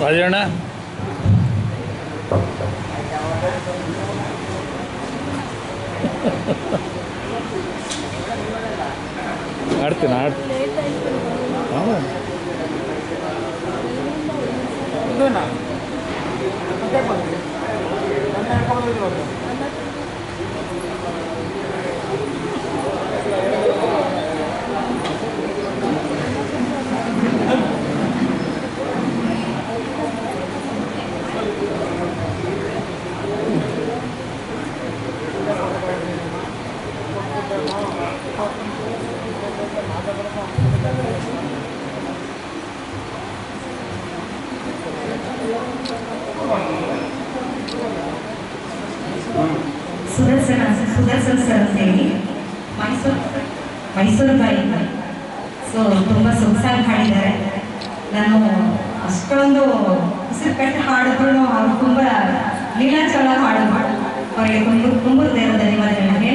ராஜண்ணா அடுத்து நான் ஆமாம் பண்ணுறேன் ಸುದರ್ಶನ ಸುದರ್ಶನ್ ಸರ್ ಅಂತ ಹೇಳಿ. ಮೈಸೂರು ಮೈಸೂರು ಬಾಯಿ. ಸೊ, ತುಂಬ ಸೊಗಸಾಗಿ ಹಾಡಿದ್ದಾರೆ. ನಾನು ಅಷ್ಟೊಂದು ಉಸಿರು ಕಟ್ಟಿ ಹಾಡಿದ್ರು ಅವ್ರು ತುಂಬ ಲೀಲಾಚಾರ ಹಾಡು. ಅವರಿಗೆ ತುಂಬ ತುಂಬ ಧನ್ಯವಾದಗಳನ್ನ ಹೇಳ್ತಾ